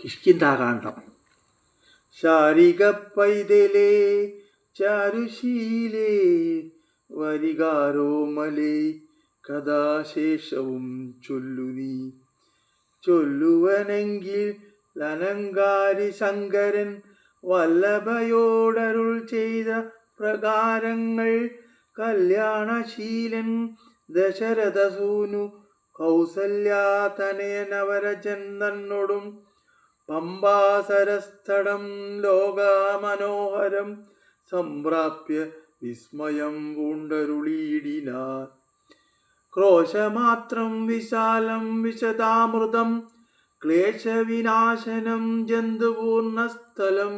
കിഷ്കിന്താകാന്ഡം ശാരിക ചാരുശീലേ വരികാരോമലേ കഥാശേഷവും ചൊല്ലു നീ. ചൊല്ലുവനെങ്കിൽ ലനങ്കാരി ശങ്കരൻ വല്ലഭയോടരുൾ ചെയ്ത പ്രകാരങ്ങൾ കല്യാണശീലൻ ദശരഥസൂനു കൗസല്യാതനയനവരജൻ തന്നോടും പമ്പാസരസ്ഥടം ലോകാമനോഹരം സംപ്രാപ്യ വിസ്മയം പൂണ്ടരുളീടിനാർ ക്രോശമാത്രം വിശാലം വിശദാമൃതം ക്ലേശവിനാശനം ജന്തുപൂർണസ്ഥലം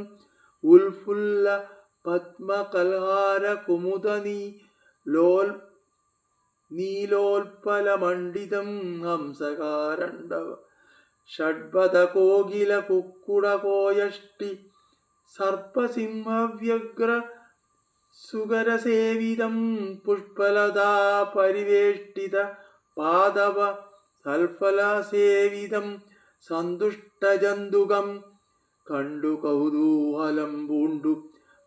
ഉൽഫുല്ല പത്മകൽഹാര കുമുദനി ലോൽ നീലോൽപലമണ്ഡിതം ഹംസകാരണ്ഡവ ഷഡ്പദ കുക്കുടകോയഷ്ടി കുക്കുട കോയഷ്ടി സർപ്പസിംഹവ്യഗ്ര സുകരസേവിതം പുഷ്പലതാ പരിവേഷ്ടിത പാദവ സൽഫലസേവിതം സന്തുഷ്ടജന്തുകം കണ്ടു കൗതൂഹലം പൂണ്ടു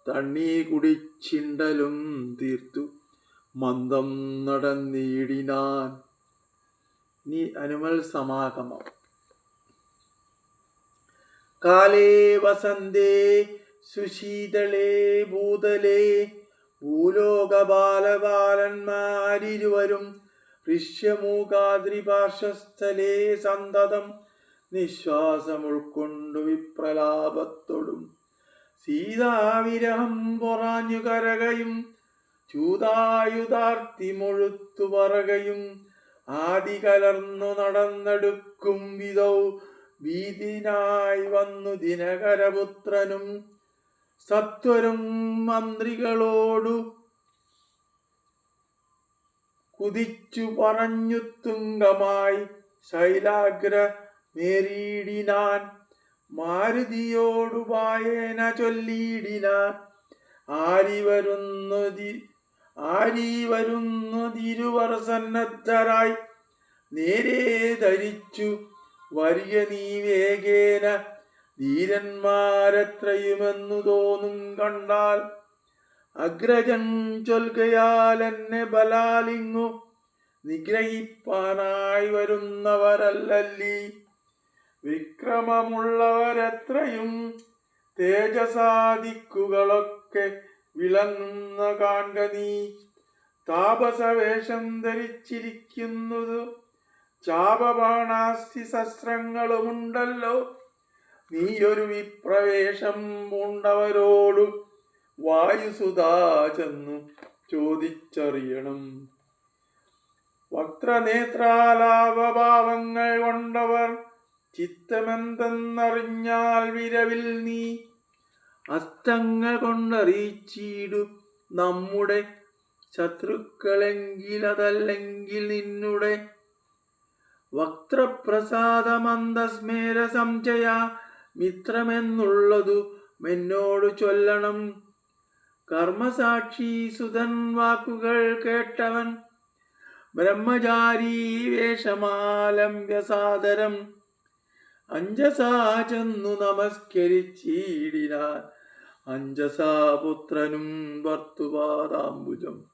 തണ്ണീ കുടിച്ചിണ്ടലും തീർത്തു മന്ദം നടന്നിടിനാൻ. നീ അനുമൽ സമാഗമം. കാലേ വസന്തേ സുശീതളേ ഭൂതലേ ഭൂലോകബാലബാലന്മാരിരുവരും ഋഷ്യമൂകാദ്രിപാർശ്വസ്ഥലേ സന്തതം നിശ്വാസമുൾക്കൊണ്ടു വിപ്രലാപത്തോടും. സീതാവിരഹം പൊറാഞ്ഞു കരകയും ചൂതായുധാർത്തി മുഴുത്തു പറകയും ആദി കലർന്നു നടന്നെടുക്കും വിധൗ ഭീതിനായി വന്നു ദിനകരപുത്രനും സത്വരും മന്ത്രികളോടു കുതിച്ചു പറഞ്ഞു തുങ്കമായി ശൈലാഗ്ര നേരിടിനാൻ മാരുതിയോടു വായേന ചൊല്ലിയിടിനാൻ. ആരി വരുന്നു ദി- ആരി സന്നദ്ധരായി നേരെ ധരിച്ചു വരിക നീ വേഗേന. ധീരന്മാരെത്രയുമെന്നു തോന്നും കണ്ടാൽ അഗ്രജൻ ചൊൽകയാൽ എന്നെ ബലാലിങ്ങു. നിഗ്രഹിപ്പാനായി വരുന്നവരല്ലല്ലി. വിക്രമമുള്ളവരെത്രയും തേജസാദിക്കുകളൊക്കെ വിളങ്ങുന്ന കാൺക നീ. താപസവേഷം ധരിച്ചിരിക്കുന്നത് ചാപബാണാസ്തി ശസ്ത്രങ്ങളുമുണ്ടല്ലോ. നീയൊരു വിപ്രവേശം പൂണ്ടവരോടു വായുസുതാ ചെന്നു ചോദിച്ചറിയണം. വക്രനേത്രാലാപഭാവങ്ങൾ കൊണ്ടവർ ചിത്തമെന്തെന്നറിഞ്ഞാൽ വിരവിൽ നീ അസ്തങ്ങൾ കൊണ്ടറിയിച്ചിടു നമ്മുടെ ശത്രുക്കളെങ്കിലതല്ലെങ്കിൽ നിന്നുടെ വക്രപ്രസാദമന്ദസ്മേര സംജയ മിത്രമെന്നുള്ളതു മെന്നോടു ചൊല്ലണം. കർമ്മസാക്ഷി സുതൻ വാക്കുകൾ കേട്ടവൻ. ബ്രഹ്മചാരി വേഷമാലംബ്യ സാദരം അഞ്ജസാ ചെന്നു നമസ്കരിച്ചിടിനാൻ. അഞ്ജസാ പുത്രനും ഭർത്തുപാദാംബുജം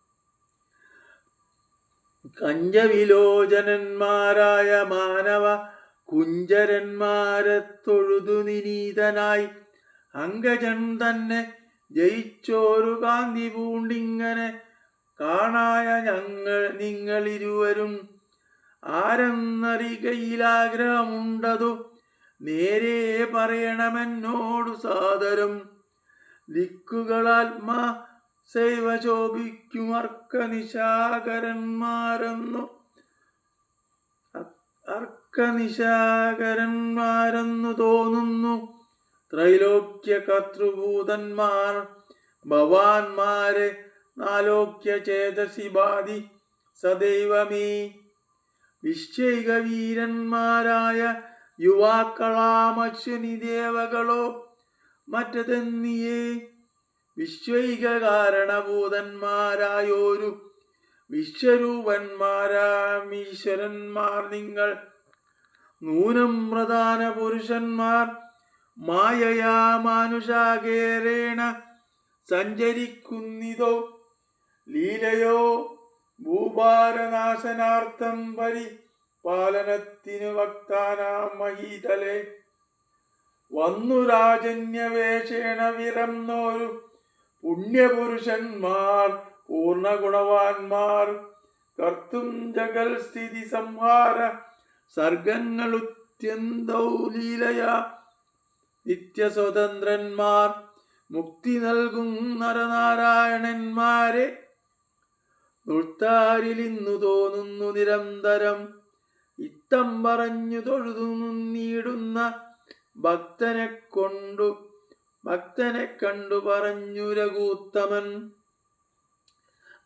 കഞ്ചവിലോചനന്മാരായ മാനവ കുഞ്ചരന്മാരെ തൊഴുതു നിനീതനായി. അങ്കജൻ തന്നെ ജയിച്ചോരു കാന്തി പൂണ്ടിങ്ങനെ കാണായ ഞങ്ങൾ നിങ്ങളിരുവരും. ആരെന്നറികയിലാഗ്രഹമുണ്ടതു നേരെ പറയണമെന്നോടു സാദരം. ദിക്കുകളാത്മാ സൈവ ശോഭിക്കും അർക്കനിശാകരന്മാരെന്നു. അർക്കനിശാകരന്മാരെന്നു തോന്നുന്നു. ത്രൈലോക്യ കർത്തൃഭൂതന്മാർ ഭവാന്മാരെ നാലോക്യ ചേതസി ബാധി സദൈവമേ. വിശ്വൈക വീരന്മാരായ യുവാക്കളാമശ്വനി ദേവകളോ മറ്റതെന്നിയേ? വിശ്വൈക കാരണഭൂതന്മാരായോരു വിശ്വരൂപന്മാരാമീശ്വരന്മാർ നിങ്ങൾ. നൂനം പ്രധാന പുരുഷന്മാർ മായയാ മാനുഷാകേരേണ സഞ്ചരിക്കുന്നിതോ. ലീലയോ ഭൂഭാരനാശനാർത്ഥം പരി പാലനത്തിനു വക്താനാം മഹീതലേ. വന്നു രാജന്യവേഷേണ വിറന്നോരു പുണ്യപുരുഷന്മാർ പൂർണ ഗുണവാന്മാർ കർത്തും ജഗൽ സ്ഥിതി സംഹാര സർഗങ്ങൾ ലീലയ. നിത്യസ്വതന്ത്രന്മാർ മുക്തി നൽകും നരനാരായണന്മാരെ. നൃത്താരിലിന്നു തോന്നുന്നു നിരന്തരം ഇത്തം പറഞ്ഞു തൊഴുതു നീടുന്ന ഭക്തനെ കൊണ്ടു ഭക്തനെ കണ്ടു പറഞ്ഞു രഘൂത്തമൻ.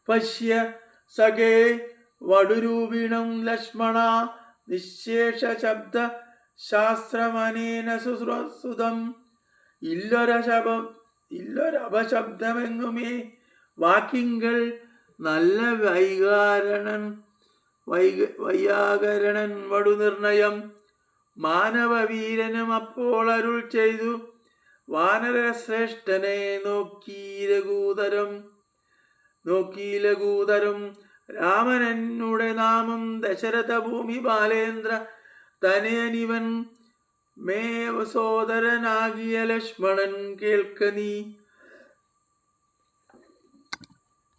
പശ്യ സഖേ വടുരൂപിണം ലക്ഷ്മണ നിശേഷ ശബ്ദ ശാസ്ത്രമനേന സുസ്രസുതം ഇല്ലൊരശബം ഇല്ലൊരപശബ്ദമെങ്ങുമേ? വാക്യങ്ങൾ നല്ല വൈകാരണൻ വൈക വൈയാകരണൻ വടുനിർണയം മാനവവീരനും അപ്പോൾ അരുൾ ചെയ്തു. വാനരശ്രേഷ്ഠനെ നോക്കി രഘൂതരം നോക്കി ലഘൂതരം. രാമനെന്നുടെ നാമം ദശരഥ ഭൂമി ബാലേന്ദ്ര തനേനിവൻ മേ സോദരനാകിയ ലക്ഷ്മണൻ കേൾക്ക നീ.